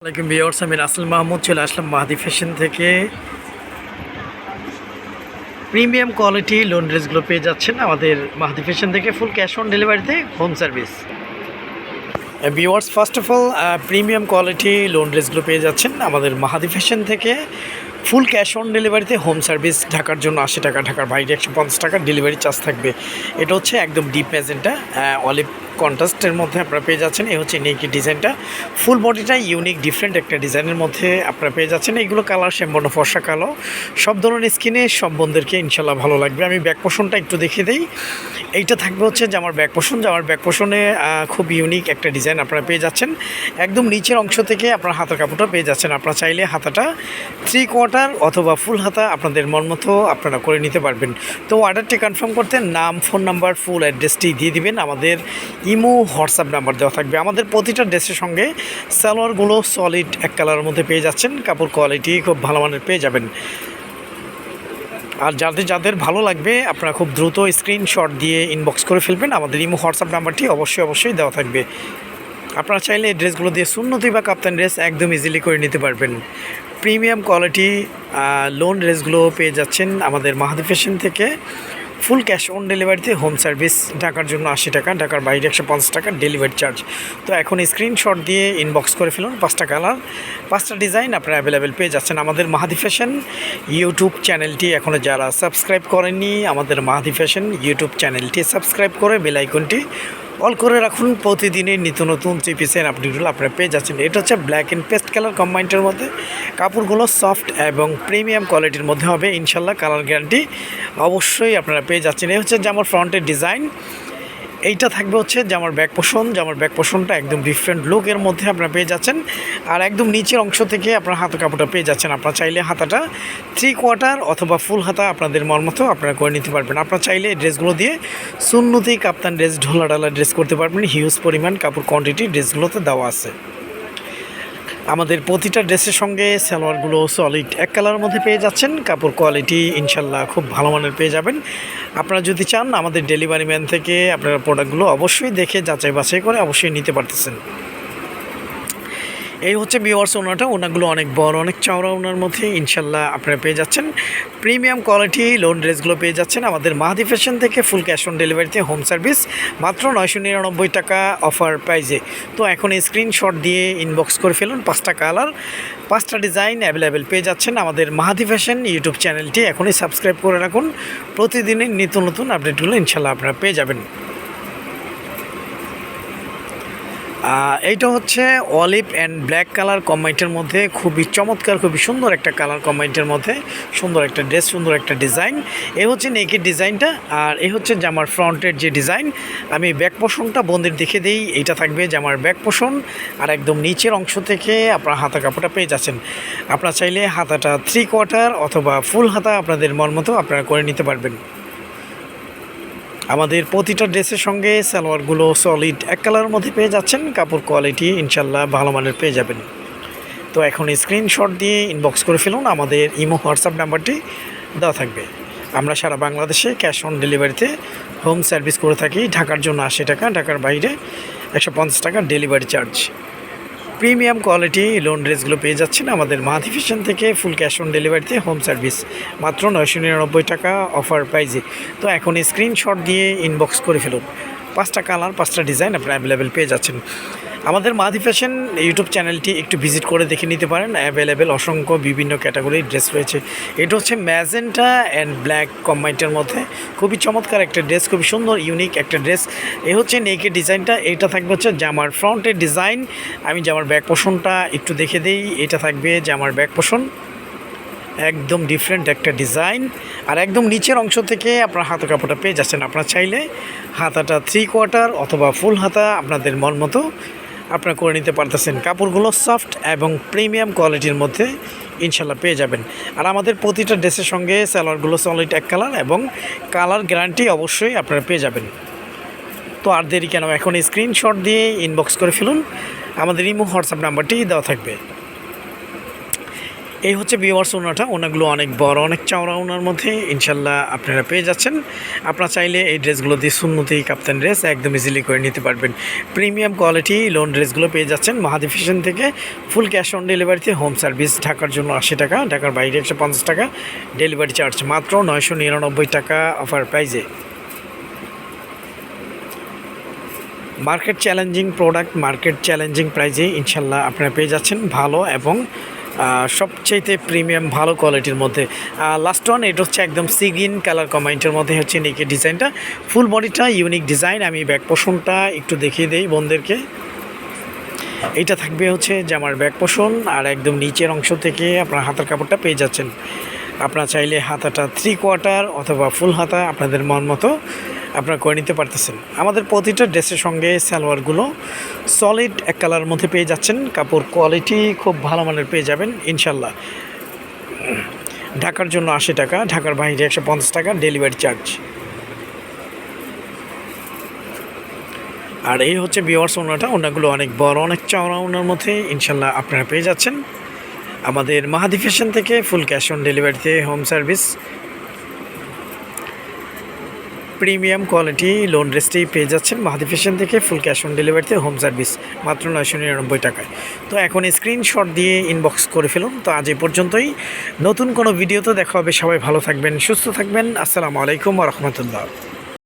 আসসালামাইকুম বিয়ার্স আমি রাসেল মাহমুদ, চলে আসলাম মাহাদি ফ্যাশন থেকে। প্রিমিয়াম কোয়ালিটি লোন ড্রেসগুলো পেয়ে যাচ্ছেন আমাদের মাহাদি ফ্যাশন থেকে, ফুল ক্যাশ অন ডেলিভারিতে হোম সার্ভিস। বিওয়ার্স first of all premium quality lawn ড্রেসগুলো পেয়ে যাচ্ছেন আমাদের মাহাদি ফ্যাশন থেকে। ফুল ক্যাশ অন ডেলিভারিতে হোম সার্ভিস, ঢাকার জন্য আশি টাকা, ঢাকার বাইরে একশো পঞ্চাশ টাকা ডেলিভারি চার্জ থাকবে। এটা হচ্ছে একদম ডিপ ম্যাজেন্টা অলিভ কন্ট্রাস্টের মধ্যে আপনারা পেয়ে যাচ্ছেন। এই হচ্ছে নেকি ডিজাইনটা ফুল বডিটা ইউনিক ডিফারেন্ট একটা ডিজাইনের মধ্যে আপনারা পেয়ে যাচ্ছেন। এইগুলো কালার শ্যাম্বর্ণ ফর্সা কালো। সব ধরনের স্কিনে সব বন্ধুদেরকে ইনশাল্লাহ ভালো লাগবে। আমি ব্যাক পোষণটা একটু দেখিয়ে দিই। এইটা থাকবে হচ্ছে যে আমার ব্যাক পোষণ যে আমার ব্যাক পোষণে খুব ইউনিক একটা ডিজাইন আপনারা পেয়ে যাচ্ছেন। একদম নিচের অংশ থেকে আপনার হাতের কাপড়টা পেয়ে যাচ্ছেন। আপনারা চাইলে হাতাটা থ্রি কোয়ার্টার অথবা ফুল হাতা আপনাদের মন মতো আপনারা করে নিতে পারবেন। তো অর্ডারটি কনফার্ম করতে নাম ফোন নাম্বার ফুল অ্যাড্রেসটি দিয়ে দিবেন। আমাদের ইমো, হোয়াটসঅ্যাপ নাম্বার দেওয়া থাকবে। আমাদের প্রতিটা ড্রেসের সঙ্গে সালোয়ারগুলো সলিড এক কালারের মধ্যে পেয়ে যাচ্ছেন। কাপড় কোয়ালিটি খুব ভালো মানের পেয়ে যাবেন। আর যাদের যাদের ভালো লাগবে, আপনারা খুব দ্রুত স্ক্রিনশট দিয়ে ইনবক্স করে ফেলবেন। আমাদের ইমো, হোয়াটসঅ্যাপ নাম্বারটি অবশ্যই অবশ্যই দেওয়া থাকবে। আপনারা চাইলে এই ড্রেসগুলো দিয়ে সুন্নতি বা কাপ্তান ড্রেস একদম ইজিলি করে নিতে পারবেন। প্রিমিয়াম কোয়ালিটি লোন ড্রেসগুলো পেয়ে যাচ্ছেন আমাদের মাহাদি ফ্যাশন থেকে। ফুল ক্যাশ অন ডেলিভারিতে হোম সার্ভিস। ঢাকার জন্য আশি টাকা, ঢাকার বাইরে একশো পঞ্চাশ টাকা ডেলিভারি চার্জ। তো এখন স্ক্রিনশট দিয়ে ইনবক্স করে ফেলুন, পাঁচটা কালার, পাঁচটা ডিজাইন আপনারা অ্যাভেলেবেল পেয়ে যাচ্ছেন আমাদের মাহাদি ফ্যাশন ইউটিউব চ্যানেলটি এখনও যারা সাবস্ক্রাইব করেননি, আমাদের মাহাদি ফ্যাশন ইউটিউব চ্যানেলটি সাবস্ক্রাইব করে বেলাইকনটি অল করে রাখুন প্রতিদিনের নিত্য নতুন যে পিসের আপডেটগুলো আপনারা পেয়ে যাচ্ছেন। এটা হচ্ছে ব্ল্যাক অ্যান্ড পেস্ট কালার কম্বাইন্ডের মধ্যে। কাপড়গুলো সফট এবং প্রিমিয়াম কোয়ালিটির মধ্যে হবে ইনশাল্লাহ কালার গ্যারান্টি অবশ্যই আপনারা পেয়ে যাচ্ছেন। এই হচ্ছে যেমন ফ্রন্টের ডিজাইন এইটা থাকবে হচ্ছে জামার ব্যাক পোষণ জামার ব্যাক পোষণটা একদম ডিফারেন্ট লুকের মধ্যে আপনারা পেয়ে যাচ্ছেন। আর একদম নিচের অংশ থেকে আপনার হাতা কাপড়টা পেয়ে যাচ্ছেন। আপনারা চাইলে হাতাটা থ্রি কোয়ার্টার অথবা ফুল হাতা আপনাদের মতো আপনারা করে নিতে পারবেন। আপনারা চাইলে ড্রেসগুলো দিয়ে সুন্নতি কাপ্তান ড্রেস ঢোলা ড্রেস করতে পারবেন। হিউজ পরিমাণ কাপড় কোয়ান্টিটি ড্রেসগুলোতে দেওয়া আছে। আমাদের প্রতিটা ড্রেসের সঙ্গে সালোয়ারগুলো সলিড এক কালারের মধ্যে পেয়ে যাচ্ছেন। কাপড় কোয়ালিটি ইনশাল্লাহ খুব ভালো মানের পেয়ে যাবেন। আপনারা যদি চান, আমাদের ডেলিভারি ম্যান থেকে আপনারা প্রোডাক্টগুলো অবশ্যই দেখে যাচাই বাছাই করে অবশ্যই নিতে পারতেছেন। এই হচ্ছে বিওয়ার্স ওনাটা, ওনাগুলো অনেক বড়, অনেক চওড়া ওনার মধ্যে। ইনশাল্লাহ আপনারা পেয়ে যাচ্ছেন। প্রিমিয়াম কোয়ালিটি লোন ড্রেসগুলো পেয়ে যাচ্ছেন আমাদের মাহাদি ফ্যাশন থেকে ফুল ক্যাশ অন ডেলিভারিতে হোম সার্ভিস মাত্র নয়শো নিরানব্বই টাকা অফার প্রাইজে তো এখন স্ক্রিনশট দিয়ে ইনবক্স করে ফেলুন, পাঁচটা কালার পাঁচটা ডিজাইন অ্যাভেলেবেল পেয়ে যাচ্ছেন আমাদের মাহাদি ফ্যাশন ইউটিউব চ্যানেলটি এখনই সাবস্ক্রাইব করে রাখুন। প্রতিদিনের নিত্য নতুন আপডেটগুলো ইনশাল্লাহ আপনারা পেয়ে যাবেন। এইটা হচ্ছে অলিভ অ্যান্ড ব্ল্যাক কালার কম্বাইন্টের মধ্যে খুবই চমৎকার, খুবই সুন্দর একটা কালার কম্বাইন্টের মধ্যে সুন্দর একটা ড্রেস সুন্দর একটা ডিজাইন এই হচ্ছে নেকের ডিজাইনটা আর এই হচ্ছে জামার ফ্রন্টের যে ডিজাইন আমি ব্যাক পোষণটা বন্দির দেখে দিই, এইটা থাকবে জামার ব্যাক পোষণ আর একদম নিচের অংশ থেকে আপনার হাতা কাপড়টা পেয়ে যাচ্ছেন। আপনারা চাইলে হাতাটা থ্রি কোয়ার্টার অথবা ফুল হাতা আপনাদের মন মতো আপনারা করে নিতে পারবেন। আমাদের প্রতিটা ড্রেসের সঙ্গে সালোয়ারগুলো সলিড এক কালারের মধ্যে পেয়ে যাচ্ছেন। কাপড় কোয়ালিটি ইনশাল্লাহ ভালো মানের পেয়ে যাবেন। তো এখন স্ক্রিনশট দিয়ে ইনবক্স করে ফেলুন, আমাদের ইমো, হোয়াটসঅ্যাপ নাম্বারটি দেওয়া থাকবে। আমরা সারা বাংলাদেশে ক্যাশ অন ডেলিভারিতে হোম সার্ভিস করে থাকি। ঢাকার জন্য আশি টাকা, ঢাকার বাইরে একশো পঞ্চাশ টাকা delivery charge premium quality lawn ড্রেসগুলো পেয়ে যাচ্ছেন আমাদের ফ্যাশন থেকে ফুল ক্যাশ অন ডেলিভারিতে হোম সার্ভিস। মাত্র নয়শো নিরানব্বই টাকা অফার প্রাইজে। তো এখন স্ক্রিনশট দিয়ে ইনবক্স করে ফেলুন। পাঁচটা কালার, পাঁচটা ডিজাইন আপনারা অ্যাভেলেবেল পেয়ে যাচ্ছেন। আমাদের মাহাদি ফ্যাশন ইউটিউব চ্যানেলটি একটু ভিজিট করে দেখে নিতে পারেন। অ্যাভেলেবেল অসংখ্য বিভিন্ন ক্যাটাগরির ড্রেস রয়েছে। এটা হচ্ছে ম্যাজেন্টা অ্যান্ড ব্ল্যাক কম্বাইন্টের মধ্যে। খুবই চমৎকার একটা ড্রেস, খুবই সুন্দর ইউনিক একটা ড্রেস। এ হচ্ছে নেকের ডিজাইনটা, এটা থাকবে হচ্ছে জামার ফ্রন্টের ডিজাইন। আমি জামার ব্যাক পোষণটা একটু দেখে দিই, এটা থাকবে জামার ব্যাক পোষণ একদম ডিফারেন্ট একটা ডিজাইন। আর একদম নিচের অংশ থেকে আপনার হাতা কাপড়টা পেয়ে যাচ্ছেন। আপনারা চাইলে হাতাটা থ্রি কোয়ার্টার অথবা ফুল হাতা আপনাদের মন মতো আপনারা করে নিতে পারতেছেন। কাপড়গুলো সফট এবং প্রিমিয়াম কোয়ালিটির মধ্যে ইনশাল্লাহ পেয়ে যাবেন। আর আমাদের প্রতিটা ড্রেসের সঙ্গে স্যালোয়ারগুলো সলিড এক কালার এবং কালার গ্যারান্টি অবশ্যই আপনারা পেয়ে যাবেন। তো আর দেরি কেন এখন স্ক্রিনশট দিয়ে ইনবক্স করে ফেলুন। আমাদের ইমো হোয়াটসঅ্যাপ নাম্বারটি দেওয়া থাকবে। এই হচ্ছে বিওয়ার্স ওনাটা। ওনাগুলো অনেক বড়, অনেক চওড়া ওনার মধ্যে। ইনশাল্লাহ আপনারা পেয়ে যাচ্ছেন। আপনারা চাইলে এই ড্রেসগুলো দিয়ে সুন্নতি, কাপ্তান ড্রেস একদম ইজিলি করে নিতে পারবেন। প্রিমিয়াম কোয়ালিটি লোন ড্রেসগুলো পেয়ে যাচ্ছেন মাহাদি ফ্যাশন থেকে। ফুল ক্যাশ অন ডেলিভারিতে হোম সার্ভিস ঢাকার জন্য আশি টাকা, ঢাকার বাইরে একশো পঞ্চাশ টাকা। ডেলিভারি চার্জ মাত্র নয়শো নিরানব্বই টাকা অফার প্রাইজে market challenging product market challenging প্রাইজে ইনশাল্লাহ আপনারা পেয়ে যাচ্ছেন ভালো এবং সবচাইতে প্রিমিয়াম ভালো কোয়ালিটির মধ্যে। লাস্ট ওয়ান এটা হচ্ছে একদম সিগিন কালার কমাইন্টের মধ্যে হচ্ছে নেকের ডিজাইনটা ফুল বডিটা ইউনিক ডিজাইন আমি ব্যাক পোষণটা একটু দেখিয়ে দেই বোনদেরকে। এটা থাকবে হচ্ছে জামার ব্যাক পোষণ আর একদম নিচের অংশ থেকে আপনার হাতার কাপড়টা পেয়ে যাচ্ছেন। আপনারা চাইলে হাতাটা থ্রি কোয়ার্টার অথবা ফুল হাতা আপনাদের মন মতো আপনারা করে নিতে পারতেছেন। আমাদের প্রতিটা ড্রেসের সঙ্গে সালোয়ারগুলো সলিড এক কালার মধ্যে পেয়ে যাচ্ছেন। কাপড় কোয়ালিটি খুব ভালো মানের পেয়ে যাবেন ইনশাল্লাহ ঢাকার জন্য আশি টাকা, ঢাকার বাইরে একশো পঞ্চাশ টাকা ডেলিভারি চার্জ আর এই হচ্ছে বিওয়ার্স ওনাটা, ওনাগুলো অনেক বড়, অনেক চওড়া ওনার মধ্যে ইনশাল্লাহ আপনারা পেয়ে যাচ্ছেন। আমাদের মাহাদি ফ্যাশন থেকে ফুল ক্যাশ অন ডেলিভারিতে home service premium quality lawn ড্রেসটি পেয়ে যাচ্ছেন মাহাদি ফ্যাশন থেকে ফুল ক্যাশ অন ডেলিভারিতে হোম সার্ভিস, মাত্র নয়শো নিরানব্বই টাকায়। তো এখন স্ক্রিনশট দিয়ে ইনবক্স করে ফেলুন। তো আজ এ পর্যন্তই। নতুন কোনো ভিডিও তো দেখা হবে। সবাই ভালো থাকবেন, সুস্থ থাকবেন। আসসালামু আলাইকুম রহমতুল্লাহ।